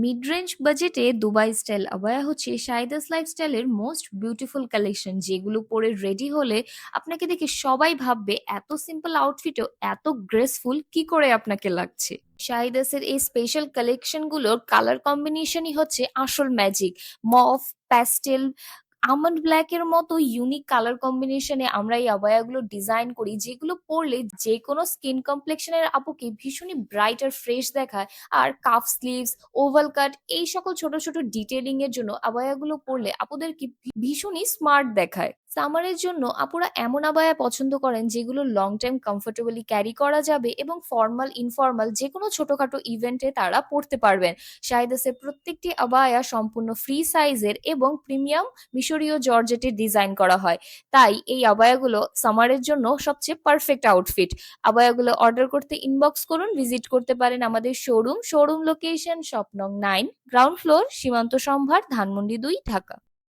Mid range বাজেটে Dubai style আবায়া হচ্ছে সাইদাস লাইফস্টাইলের মোস্ট বিউটিফুল কালেকশন যেগুলো পরে রেডি হলে আপনাকে দেখে সবাই ভাববে, এত সিম্পল আউটফিটও এত গ্রেসফুল কি করে আপনাকে লাগছে? শাহিদাসের এই স্পেশাল কালেকশনগুলোর কালার কম্বিনেশনই হচ্ছে আসল magic mauve pastel almond black এর মতো ইউনিক কালার কম্বিনেশনে আমরা এই আবায়াগুলো ডিজাইন করি, যেগুলো পরলে যে কোনো স্কিন কমপ্লেকশনের আপুকে ভীষণই ব্রাইট আর ফ্রেশ দেখায়। আর কাফ স্লিভস ওভাল কাট এই সকল ছোট ছোট ডিটেলিং এর জন্য আবায়াগুলো পরলে আপুদেরকে ভীষণই স্মার্ট দেখায়। সামারের জন্য আপুরা এমন আবায়া পছন্দ করেন যেগুলো লং টাইম কমফোর্টেবলি ক্যারি করা যাবে এবং ফর্মাল ইনফর্মাল যে কোনো ছোটখাটো ইভেন্টে তারা পড়তে পারবেন। শাহিদাসের প্রত্যেকটি আবায়া সম্পূর্ণ ফ্রি সাইজের এবং প্রিমিয়াম মিশরীয় জর্জেটের ডিজাইন করা হয়। তাই এই আবায়াগুলো সামারের জন্য সবচেয়ে পারফেক্ট আউটফিট আবায়াগুলো অর্ডার করতে ইনবক্স করুন ভিজিট করতে পারেন আমাদের শোরুম শোরুম লোকেশন শপ নং nine ground floor Shimanto Shambhar, Dhanmondi দুই, ঢাকা।